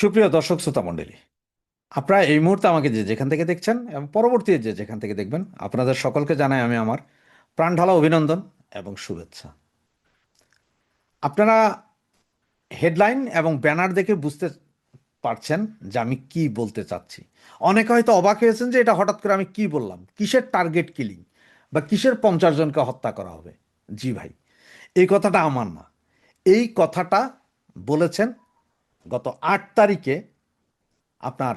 সুপ্রিয় দর্শক শ্রোতা মণ্ডলী, আপনারা এই মুহূর্তে আমাকে যে যেখান থেকে দেখছেন এবং পরবর্তী যে যেখান থেকে দেখবেন, আপনাদের সকলকে জানাই আমি আমার প্রাণঢালা অভিনন্দন এবং শুভেচ্ছা। আপনারা হেডলাইন এবং ব্যানার দেখে বুঝতে পারছেন যে আমি কি বলতে চাচ্ছি। অনেকে হয়তো অবাক হয়েছেন যে এটা হঠাৎ করে আমি কি বললাম, কিসের টার্গেট কিলিং বা কিসের পঞ্চাশ জনকে হত্যা করা হবে? জি ভাই, এই কথাটা আমার না। এই কথাটা বলেছেন গত আট তারিখে আপনার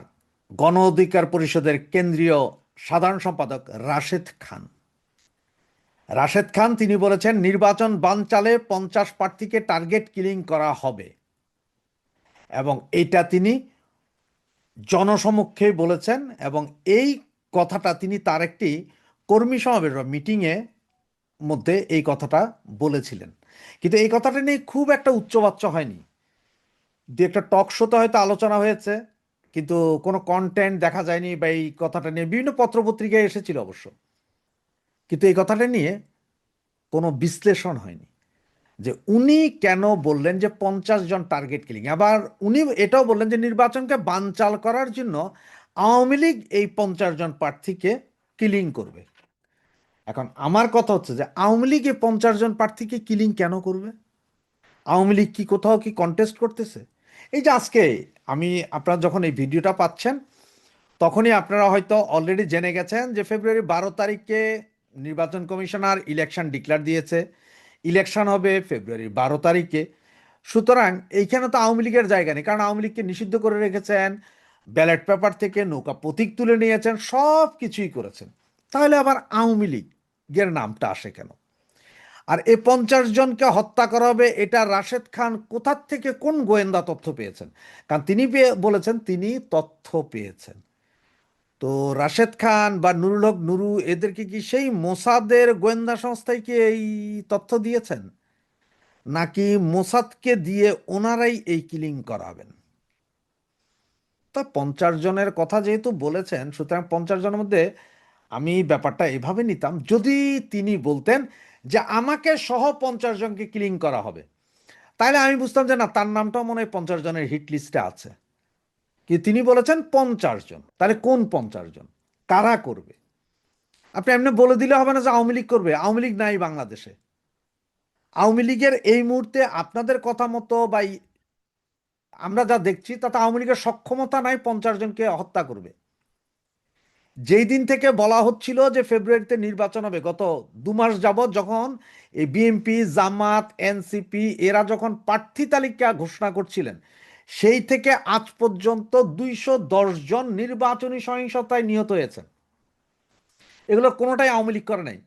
গণ অধিকার পরিষদের কেন্দ্রীয় সাধারণ সম্পাদক রাশেদ খান। রাশেদ খান তিনি বলেছেন, নির্বাচন বানচালে পঞ্চাশ প্রার্থীকে টার্গেট কিলিং করা হবে। এবং এটা তিনি জনসমক্ষে বলেছেন এবং এই কথাটা তিনি তার একটি কর্মী সমাবেশ বা মিটিংয়ে মধ্যে এই কথাটা বলেছিলেন। কিন্তু এই কথাটা নিয়ে খুব একটা উচ্চবাচ্য হয়নি। দু একটা টক শোতে হয়তো আলোচনা হয়েছে, কিন্তু কোনো কন্টেন্ট দেখা যায়নি বা এই কথাটা নিয়ে বিভিন্ন পত্রপত্রিকায় এসেছিল অবশ্য। কিন্তু এই কথাটা নিয়ে কোনো বিশ্লেষণ হয়নি যে উনি কেন বললেন যে পঞ্চাশ জন টার্গেট কিলিং আবার উনি এটাও বললেন যে নির্বাচনকে বানচাল করার জন্য আওয়ামী লীগ এই পঞ্চাশ জন প্রার্থীকে কিলিং করবে। এখন আমার কথা হচ্ছে যে আওয়ামী লীগ এই পঞ্চাশ জন প্রার্থীকে কিলিং কেন করবে? আওয়ামী লীগ কি কোথাও কি কন্টেস্ট করতেছে? এই যে আজকে আমি, আপনারা যখন এই ভিডিওটা পাচ্ছেন, তখনই আপনারা হয়তো অলরেডি জেনে গেছেন যে ফেব্রুয়ারি বারো তারিখে নির্বাচন কমিশনার ইলেকশন ডিক্লার দিয়েছে। ইলেকশন হবে ফেব্রুয়ারি বারো তারিখে। সুতরাং এইখানে তো আওয়ামী লীগের জায়গা নেই, কারণ আওয়ামী লীগকে নিষিদ্ধ করে রেখেছেন ব্যালট পেপার থেকে নৌকা প্রতীক তুলে নিয়েছেন সব কিছুই করেছেন। তাহলে আবার আওয়ামী লীগের নামটা আসে কেন? আর এই পঞ্চাশ জনকে হত্যা করা হবে, এটা রাশেদ খান কোথার থেকে কোন গোয়েন্দা তথ্য পেয়েছেন? কারণ তিনি পেয়ে- বলেছেন তিনি তথ্য পেয়েছেন। তো রাশেদ খান বা নুরুল হক, নুরু, এদেরকে কি সেই মোসাদের গোয়েন্দা সংস্থায় কি এই তথ্য দিয়েছেন? নাকি মোসাদকে দিয়ে ওনারাই এই কিলিং করাবেন? তা পঞ্চাশ জনের কথা যেহেতু বলেছেন, সুতরাং পঞ্চাশ জনের মধ্যে আমি ব্যাপারটা এভাবে নিতাম। যদি তিনি বলতেন যে আমাকে সহ পঞ্চাশ জনকে কিলিং করা হবে। তাহলে আমি বুঝতাম যে না, তার নামটাও মনে হয় পঞ্চাশ জনের হিট লিস্টে আছে। কি তিনি বলেছেন পঞ্চাশ জন। তাহলে কোন পঞ্চাশ জন? কারা করবে? আপনি এমনি বলে দিলে হবে না যে আওয়ামী লীগ করবে। আওয়ামী লীগ নাই বাংলাদেশে। আওয়ামী লীগের এই মুহূর্তে আপনাদের কথা মতো বা আমরা যা দেখছি, তাতে আওয়ামী লীগের সক্ষমতা নাই পঞ্চাশ জনকে হত্যা করবে। যেই দিন থেকে বলা হচ্ছিল যে ফেব্রুয়ারিতে নির্বাচন হবে, গত দু মাস যাবৎ যখন এই বিএনপি, জামাত, এনসিপি এরা যখন প্রার্থী তালিকা ঘোষণা করছিলেন, সেই থেকে আজ পর্যন্ত দুইশো জন নির্বাচনী সহিংসতায় নিহত হয়েছেন। এগুলো কোনোটাই আওয়ামী লীগ করে নাই।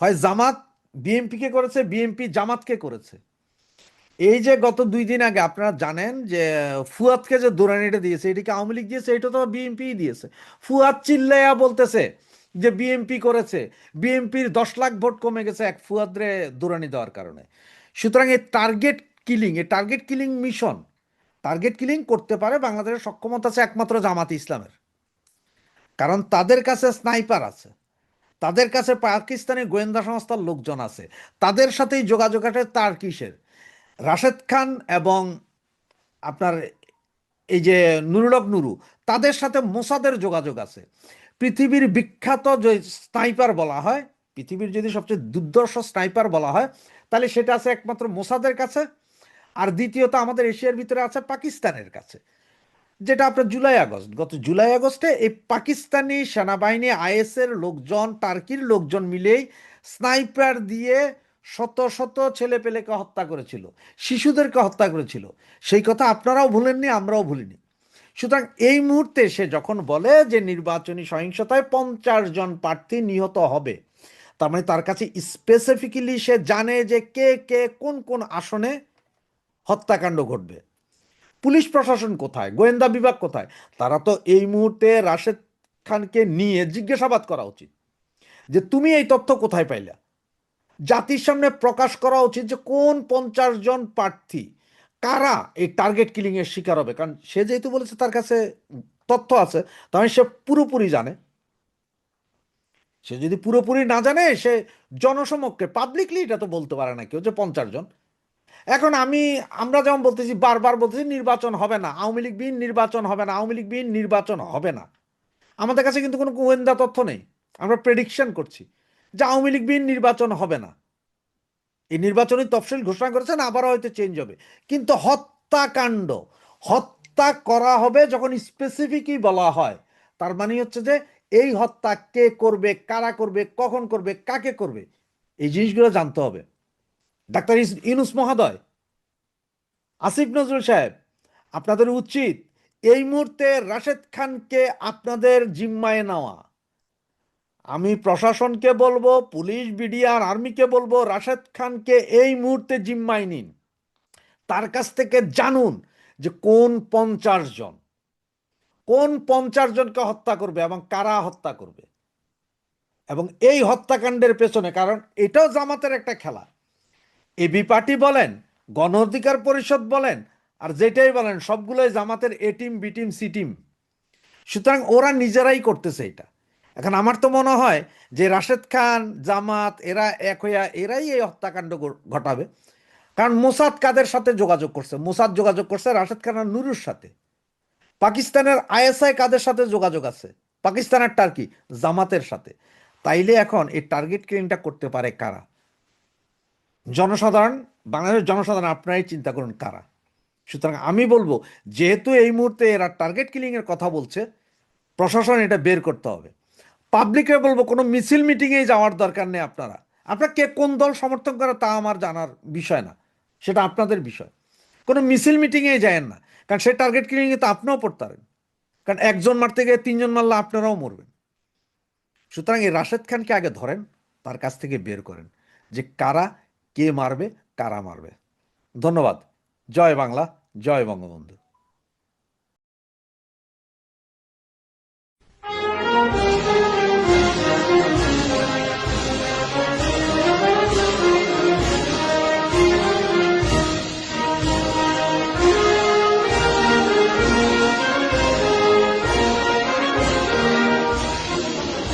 হয় জামাত বিএনপিকে করেছে, বিএনপি জামাতকে করেছে। এই যে গত দুই দিন আগে আপনারা জানেন যে, ফুয়াদকে যে দৌড়ানিটা দিয়েছে, এটাকে আওয়ামী লীগ দিয়েছে, এটা তো বিএনপি দিয়েছে। ফুয়াদ চিল্লাইয়া বলতেছে যে বিএনপি করেছে। বিএনপির দশ লাখ ভোট কমে গেছে এক ফুয়াদরে দৌড়ানি দেওয়ার কারণে। সুতরাং এই টার্গেট কিলিং, এই target killing mission, target killing করতে পারে বাংলাদেশের সক্ষমতা আছে একমাত্র জামাত ইসলামের। কারণ তাদের কাছে স্নাইপার আছে। তাদের কাছে পাকিস্তানি গোয়েন্দা সংস্থার লোকজন আছে। তাদের সাথেই যোগাযোগ আছে তার কিসের? রাশেদ খান এবং আপনার এই যে নুরুলক নুরু, তাদের সাথে মোসাদের যোগাযোগ আছে। পৃথিবীর বিখ্যাত যে স্নাইপার বলা হয়, পৃথিবীর যদি সবচেয়ে দুর্দর্শ স্নাইপার বলা হয়, তাহলে সেটা আছে একমাত্র মোসাদের কাছে। আর দ্বিতীয়ত আমাদের এশিয়ার ভিতরে আছে পাকিস্তানের কাছে। যেটা আপনার জুলাই আগস্ট, গত জুলাই আগস্টে এই পাকিস্তানি সেনাবাহিনী, আইএসের লোকজন, টার্কির লোকজন মিলেই স্নাইপার দিয়ে শত শত ছেলে পেলেকে হত্যা করেছিল, শিশুদেরকে হত্যা করেছিল। সেই কথা আপনারাও ভুলেননি, আমরাও ভুলিনি। সুতরাং এই মুহূর্তে সে যখন বলে যে নির্বাচনী সহিংসতায় পঞ্চাশ জন প্রার্থী নিহত হবে, তার মানে তার কাছে স্পেসিফিক্যালি সে জানে যে কে কে, কোন কোন আসনে হত্যাকাণ্ড ঘটবে। পুলিশ প্রশাসন কোথায়? গোয়েন্দা বিভাগ কোথায়? তারা তো এই মুহূর্তে রাশেদ খানকে নিয়ে জিজ্ঞাসাবাদ করা উচিত। যে তুমি এই তথ্য কোথায় পাইলা? জাতির সামনে প্রকাশ করা উচিত যে কোন পঞ্চাশ জন প্রার্থী, কারা এই টার্গেট কিলিং এর শিকার হবে? কারণ সে যেহেতু বলেছে তার কাছে তথ্য আছে তাহলে সে পুরোপুরি জানে। সে যদি পুরোপুরি না জানে, সে জনসমক্ষে পাবলিকলি এটা তো বলতে পারে না কেউ যে পঞ্চাশ জন। এখন আমি, আমরা যেমন বলতেছি, বারবার বলতেছি নির্বাচন হবে না, আওয়ামী লীগ বিহীন নির্বাচন হবে না, আওয়ামী লীগ বিহীন নির্বাচন হবে না। আমাদের কাছে কিন্তু কোনো গোয়েন্দা তথ্য নেই। আমরা প্রেডিকশন করছি। যে আওয়ামী লীগ বিহীন নির্বাচন হবে না। এই নির্বাচনী তফসিল ঘোষণা করেছেন, আবারও হয়তো চেঞ্জ হবে। কিন্তু হত্যাকাণ্ড, হত্যা করা হবে যখন স্পেসিফিকই বলা হয়, তার মানে হচ্ছে যে এই হত্যা কে করবে, কারা করবে, কখন করবে, কাকে করবে, এই জিনিসগুলো জানতে হবে। ডাক্তার ইউনুস মহোদয়, আসিফ নজরুল সাহেব, আপনাদের উচিত এই মুহূর্তে রাশেদ খানকে আপনাদের জিম্মায় নেওয়া। আমি প্রশাসনকে বলব, পুলিশ বিডিআর আর্মিকে বলব, রাশেদ খানকে এই মুহূর্তে জিম্মায় নিন। তার কাছ থেকে জানুন যে কোন পঞ্চাশ জন, কোন পঞ্চাশ জনকে হত্যা করবে এবং কারা হত্যা করবে। এবং এই হত্যাকাণ্ডের পেছনে, কারণ এটাও জামাতের একটা খেলা। এবি পার্টি বলেন, গণ অধিকার পরিষদ বলেন, আর যেটাই বলেন, সবগুলোই জামাতের A team, B team, C team. সুতরাং ওরা নিজেরাই করতেছে এটা। এখন আমার তো মনে হয় যে রাশেদ খান, জামাত, এরা এক হইয়া এরাই এই হত্যাকাণ্ড ঘটাবে। কারণ মোসাদ কাদের সাথে যোগাযোগ করছে? মোসাদ যোগাযোগ করছে রাশেদ খান আর নুরুর সাথে। পাকিস্তানের আইএসআই কাদের সাথে যোগাযোগ আছে? পাকিস্তানের টার্কি, জামাতের সাথে। তাইলে এখন এই টার্গেট কিলিংটা করতে পারে কারা? জনসাধারণ, বাংলাদেশের জনসাধারণ, আপনারাই চিন্তা করুন কারা? সুতরাং আমি বলব, যেহেতু এই মুহূর্তে এরা টার্গেট কিলিং এর কথা বলছে, প্রশাসন এটা বের করতে হবে। পাবলিকে বলব, কোনো মিছিল মিটিংয়ে যাওয়ার দরকার নেই আপনারা। আপনারা কে কোন দল সমর্থন করে তা আমার জানার বিষয় না। সেটা আপনাদের বিষয়। কোনো মিছিল মিটিংয়ে যায়েন না। কারণ সেই টার্গেট কিনে কিলিংয়ে তো আপনিও পড়তে পারেন। কারণ একজন মারতে গিয়ে তিনজন মারলে আপনারাও মরবেন। সুতরাং এই রাশেদ খানকে আগে ধরেন, তার কাছ থেকে বের করেন যে কারা কে মারবে, কারা মারবে। ধন্যবাদ। জয় বাংলা, জয় বঙ্গবন্ধু।